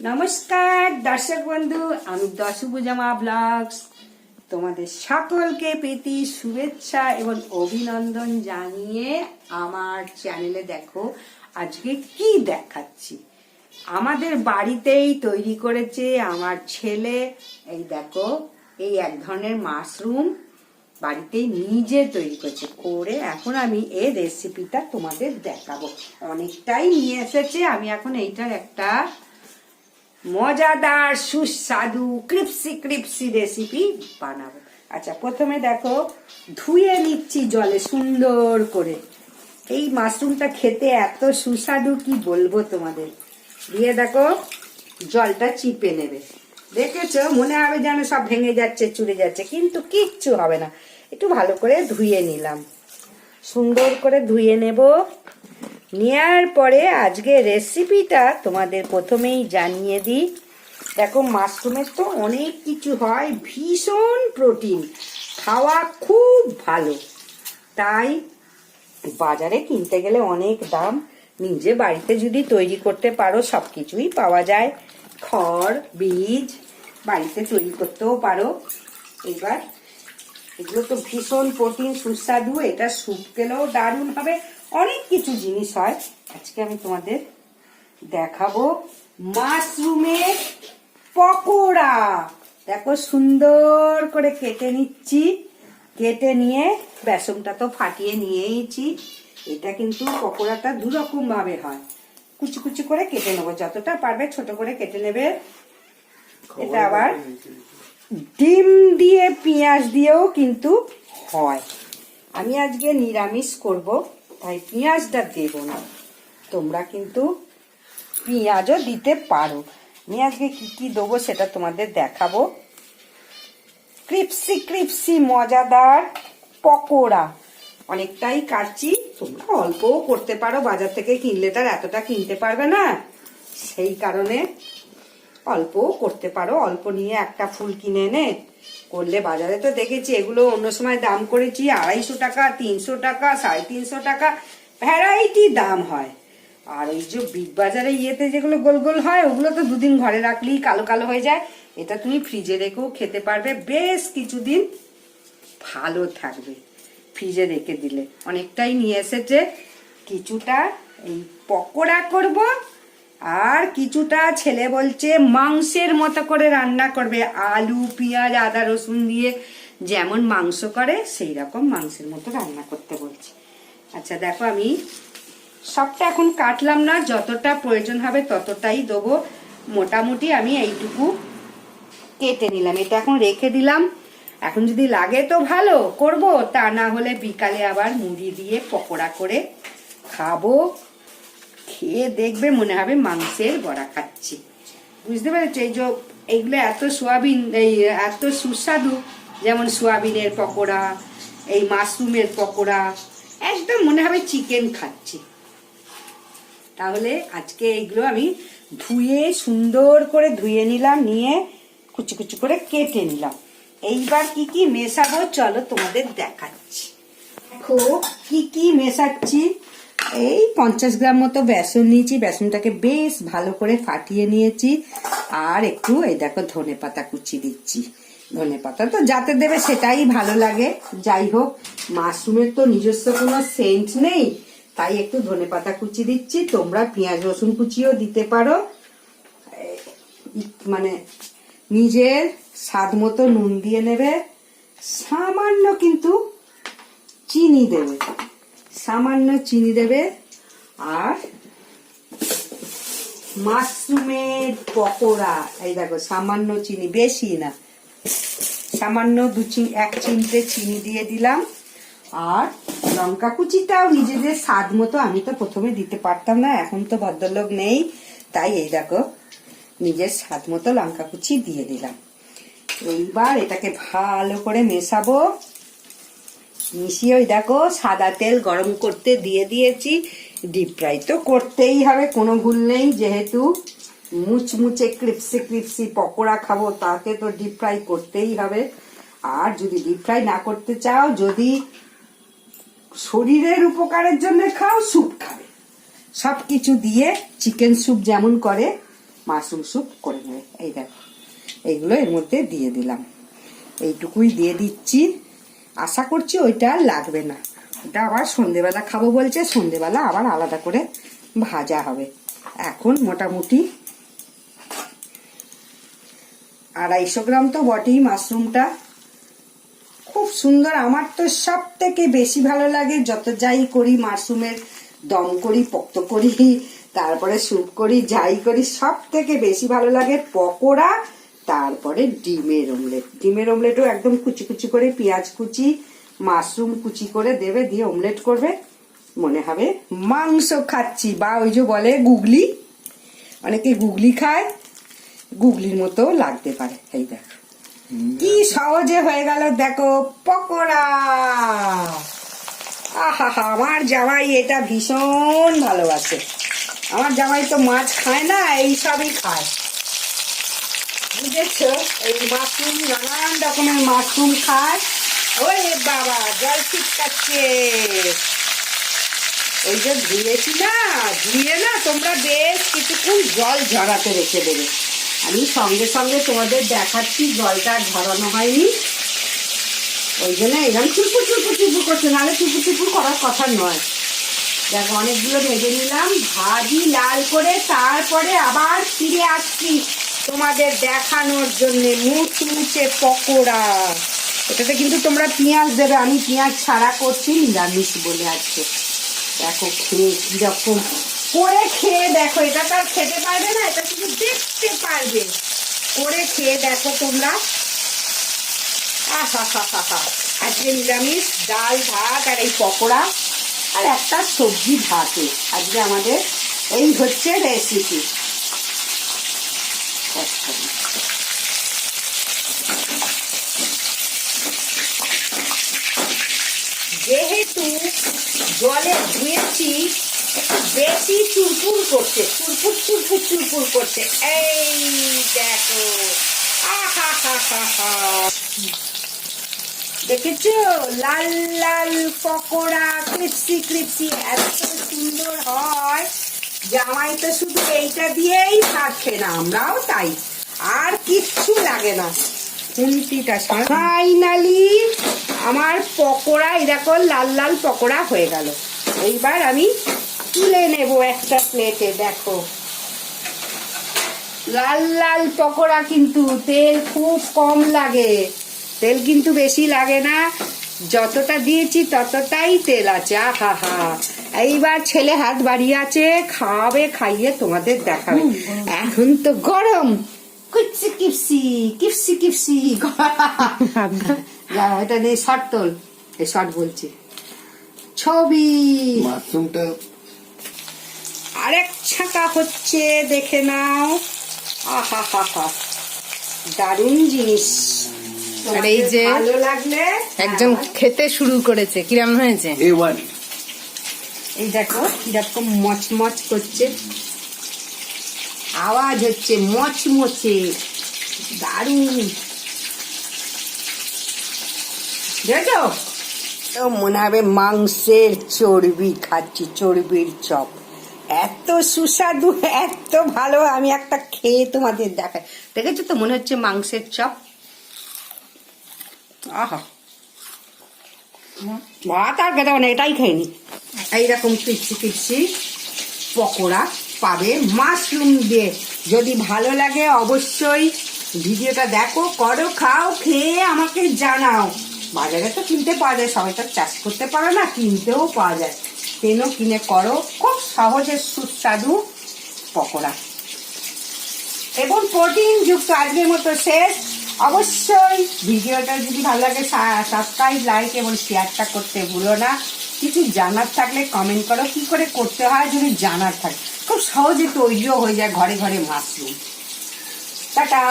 নমস্কার, দর্শক বন্ধু, আমি দশভুজামা ব্লগস। তোমাদের সকলকে প্রীতি, শুভেচ্ছা এবং অভিনন্দন জানিয়ে আমার চ্যানেলে দেখো, আজকে কি দেখাচ্ছি। আমাদের বাড়িতেই তৈরি করেছে আমার ছেলে, এই দেখো, এই এক ধরনের মাশরুম। বাড়িতেই নিজে তৈরি করেছে। করে এখন আমি এই রেসিপিটা তোমাদের দেখাবো। অনেকটাই নিয়ে এসেছে, আমি এখন এইটার একটা মজাদার, সুস্বাদু, ক্রিপসি ক্রিপসি রেসিপি বানাবো। আচ্ছা প্রথমে দেখো, ধুয়ে নিচ্ছি জলে সুন্দর করে। এই মাশরুমটা খেতে এত সুস্বাদু, কি বলব তোমাদের? দিয়ে দেখো, জলটা চিপে নেবে। দেখেছ? মনে হবে যেন সব ভেঙে যাচ্ছে, চুরে যাচ্ছে, কিন্তু কিচ্ছু হবে না। একটু ভালো করে ধুয়ে নিলাম। সুন্দর করে ধুয়ে নেব। নেওয়ার পরে আজকে রেসিপিটা তোমাদের প্রথমেই জানিয়ে দিই। দেখো, মাশরুমের তো অনেক কিছু হয়, ভীষণ প্রোটিন খাওয়া খুব ভালো। তাই বাজারে কিনতে গেলে অনেক দাম। নিজে বাড়িতে যদি তৈরি করতে পারো সব কিছুই পাওয়া যায়। খড়, বীজ, বাড়িতে তৈরি করতেও পারো। এবার এগুলো তো ভীষণ প্রোটিন সুস্বাদু। এটা স্যুপ গেলেও দারুণ হবে। অনেক কিছু জিনিস হয়। আজকে আমি তোমাদের দেখাবো মাশরুমের পকোড়া। দেখো সুন্দর করে কেটে নিচ্ছি। কেটে নিয়ে বেসনটা তো ফাটিয়ে নিয়েইছি। এটা কিন্তু পকোড়াটা দু রকম ভাবে হয়। কুচি কুচি করে কেটে নেব। যতটা পারবে ছোট করে কেটে নেবে। এটা আবার ডিম দিয়ে পেঁয়াজ দিয়েও কিন্তু হয়। আমি আজকে নিরামিষ করব। তাই পেঁয়াজটা দেব না। তোমরা কিন্তু পেঁয়াজও দিতে পারো। আমি আজকে কি কি দেবো সেটা তোমাদের দেখাবো। ক্রিপসি ক্রিপসি, মজাদার পকোড়া। অনেকটাই কাটছি। তোমরা অল্পও করতে পারো। বাজার থেকে কিনলে তার এতটা কিনতে পারবে না। সেই কারণে অল্পও করতে পারো, অল্প নিয়ে একটা ফুল কিনে এনে করলে বাজারে তো দেখেছি এগুলো অন্য সময় দাম করেছি, আড়াইশো টাকা, তিনশো টাকা, সাড়ে তিনশো টাকা, ভ্যারাইটি দাম হয়। আর ওই যে বিগ বাজারে ইয়েতে যেগুলো গোল গোল হয়, ওগুলো তো দুদিন ঘরে রাখলেই কালো কালো হয়ে যায়। এটা তুমি ফ্রিজে রেখেও খেতে পারবে, বেশ কিছুদিন ভালো থাকবে ফ্রিজে রেখে দিলে। অনেকটাই নিয়ে এসেছে, কিছুটা এই পকোড়া করব আর কিছুটা ছেলে বলছে মাংসের মতো করে রান্না করবে, আলু, পেঁয়াজ, আদা, রসুন দিয়ে। যেমন মাংস করে সেই রকম মাংসের মতো রান্না করতে বলছে। আচ্ছা দেখো আমি সবটা এখন কাটলাম না, যতটা প্রয়োজন হবে ততটাই দেবো। মোটামুটি আমি এইটুকু কেটে নিলাম, এটা এখন রেখে দিলাম। এখন যদি লাগে তো ভালো, করব। তা না হলে বিকালে আবার মুড়ি দিয়ে পকোড়া করে খাব। খেয়ে দেখবে মনে হবে মাংসের বড়া খাচ্ছি। বুঝতে পেরেছ? এই যে এইগুলো এত সোয়াবিন, এই এত সুস্বাদু, যেমন সোয়াবিনের পকোড়া, এই মাশরুমের পকোড়া, একদম মনে হবে চিকেন খাচ্ছি। তাহলে আজকে এইগুলো আমি ধুয়ে, সুন্দর করে ধুয়ে নিলাম, নিয়ে কুচি কুচি করে কেটে নিলাম। এইবার কি কি মেশাবো চলো তোমাদের দেখাচ্ছি। দেখো, কি কি মেশাচ্ছি? এই পঞ্চাশ গ্রাম মতো বেসন নিয়েছি। বেসনটাকে বেশ ভালো করে ফাটিয়ে নিয়েছি। আর একটু এই দেখো ধনে পাতা কুচি দিচ্ছি। ধনে পাতা তো যাতে দেবে সেটাই ভালো লাগে। যাই হোক, মাশরুমের তো নিজস্ব কোনো সেন্ট নেই। তাই একটু ধনে পাতা কুচি দিচ্ছি। তোমরা পেঁয়াজ, রসুন কুচিও দিতে পারো। মানে নিজের স্বাদ মতো নুন দিয়ে নেবে। সামান্য কিন্তু চিনি দেবে। সামান্য চিনি দেবে আর মাশরুমের পকোড়া, এই দেখো, সামান্য চিনি, বেশি না। সামান্য দু চিনি এক চিমটে চিনি দিয়ে দিলাম। আর লঙ্কা কুচিটাও নিজেদের স্বাদ মতো আমি তো প্রথমে দিতে পারতাম না, এখন তো ভদ্রলোক নেই। তাই এই দেখো, নিজের স্বাদ মতো লঙ্কা কুচি দিয়ে দিলাম। এইবার এটাকে ভালো করে মেশাবো। মিশিয়ে ওই দেখো, সাদা তেল গরম করতে দিয়ে দিয়েছি। ডিপ ফ্রাই তো করতেই হবে, কোনো ভুল নেই। যেহেতু মুচমুচে, ক্রিপসি ক্রিপসি পকোড়া খাব, তাকে তো ডিপ ফ্রাই করতেই হবে। আর যদি ডিপ ফ্রাই না করতে চাও, যদি শরীরের উপকারের জন্য খাও স্যুপ খাবে। সব কিছু দিয়ে চিকেন স্যুপ যেমন করে মাশরুম স্যুপ করে নেবে। এই দেখো, এইগুলো এর মধ্যে দিয়ে দিলাম। এইটুকুই দিয়ে দিচ্ছি। আশা করছি ওইটা আর লাগবে না। ওটা আবার সন্ধেবেলা খাব বলছে, সন্ধেবেলা আবার আলাদা করে ভাজা হবে। এখন মোটামুটি আড়াইশো গ্রাম তো বটেই মাশরুমটা। খুব সুন্দর, আমার তো সব থেকে বেশি ভালো লাগে যত যাই করি মাশরুমের দম করি, পক্ত করি, তারপরে স্যুপ করি, যাই করি সব থেকে বেশি ভালো লাগে পকোড়া তারপরে ডিমের অমলেট ডিমের অমলেটও একদম কুচি কুচি করে পেঁয়াজ কুচি, মাশরুম কুচি করে দেবে, দিয়ে অমলেট করবে। মনে হবে মাংস খাচ্ছি। বা ওই যে বলে গুগলি, অনেকে গুগলি খায়, গুগলির মতো লাগতে পারে। এই দেখো। কি সহজে হয়ে গেল, দেখো, পকোড়া। আহা, আমার জামাই এটা ভীষণ ভালোবাসে। আমার জামাই তো মাছ খায় না এই সবই খায়। বুঝেছ? এই মাশরুম, নানান রকমের মাশরুম খায়। ওরে বাবা, জল ছিটকাচ্ছে। ওই যে ধুয়েছি না, ধুয়ে না তোমরা বেশ কিছুক্ষণ জল ঝরাতে রেখে দেবে। আমি সঙ্গে সঙ্গে তোমাদের দেখাচ্ছি, জলটা ঝরানো হয়নি। ওই জন্য এরকম চুপুর চুপুর চুপুর করছে, নাহলে চুপুর চুপুর করার কথা নয়। দেখো, অনেকগুলো ভেজে নিলাম, ভাজি লাল করে, তারপরে আবার ফিরে আসছি। তোমাদের দেখানোর জন্যে মুচমুচে পকোড়া। এটাতে কিন্তু তোমরা পেঁয়াজ দেবে, আমি পেঁয়াজ ছাড়া করছি, নিরামিষ বলে আজকে। দেখো খেয়ে কীরকম করে খেয়ে দেখো, এটা তো আর খেতে পারবে না, এটা শুধু দেখতে পারবে। করে খেয়ে দেখো তোমরা। আহা হা হা হা আজকে নিরামিষ, ডাল, ভাত আর এই পকোড়া আর একটা সবজি ভাতে। আজকে আমাদের এই হচ্ছে রেসিপি যেহেতু জলে ধুয়েছি বেশি চুরপুর করছে চুরপুর চুরপুর চুরপুর করছে। এই দেখো। দেখেছ? লাল লাল পকোড়া, ক্রিপসি ক্রিপসি, এত সুন্দর হয়। জামাই তো শুধু এইটা দিয়েই খাচ্ছে না, আমরাও তাই। আর কিচ্ছু লাগে না। খুন্তিটা ফাইনালি আমার পকোড়া এরকম লাল লাল পকোড়া হয়ে গেল। এইবার আমি তুলে নেব একটা প্লেটে দেখো। লাল লাল পকোড়া কিন্তু, তেল খুব কম লাগে। তেল কিন্তু বেশি লাগে না। যতটা দিয়েছি ততটাই তেল আছে, আহা হা। এইবার ছেলে হাত বাড়িয়ে আছে খাওয়াবে খাইয়ে তোমাদের দেখাবে। এখন তো গরম। কুচি কিপসি কিপসি কিপসি। এটা নিয়ে শর্ট তোল এই শর্ট বলছি। ছবি। মাশরুমটা আরেক ছাকা হচ্ছে দেখে নাও। আহা হা হা। দারুণ জিনিস। আর এই যে লাগলে একজন হ্যাঁ, খেতে শুরু করেছে কিরম হয়েছে? A one. এই দেখো কীরকম মচমচ করছে। আওয়াজ হচ্ছে মচমচে। দারুণ। দেখো তো মনে হবে মাংসের চর্বি খাচ্ছি, চর্বির চপ। এত সুস্বাদু, এত ভালো, আমি একটা খেয়ে তোমাদের দেখাই। দেখেছ তো, মনে হচ্ছে মাংসের চপ? আহা। ভাত আর খেতে হবে না এটাই খাইনি এইরকম কিপসি কিপসি পকোড়া পাবে। মাশরুম দিয়ে যদি ভালো লাগে অবশ্যই ভিডিওটা দেখো, করো, খাও, খেয়ে আমাকে জানাও। বাজারে তো কিনতে পাওয়া যায়, সবাই তো চাষ করতে পারো না, কিনতেও পাওয়া যায়। কেনো কিনে করো? খুব সহজে সুস্বাদু পকোড়া। এবং প্রোটিন যুক্ত আজকের মতো শেষ। অবশ্যই ভিডিওটা যদি ভালো লাগে সাবস্ক্রাইব লাইক এবং শেয়ারটা করতে ভুলো না। কিছু জানার থাকলে কমেন্ট করো, কি করে করতে হয় যদি জানার থাকে। খুব সহজে তৈরিও হয়ে যায় ঘরে ঘরে মাশরুম। টাটা!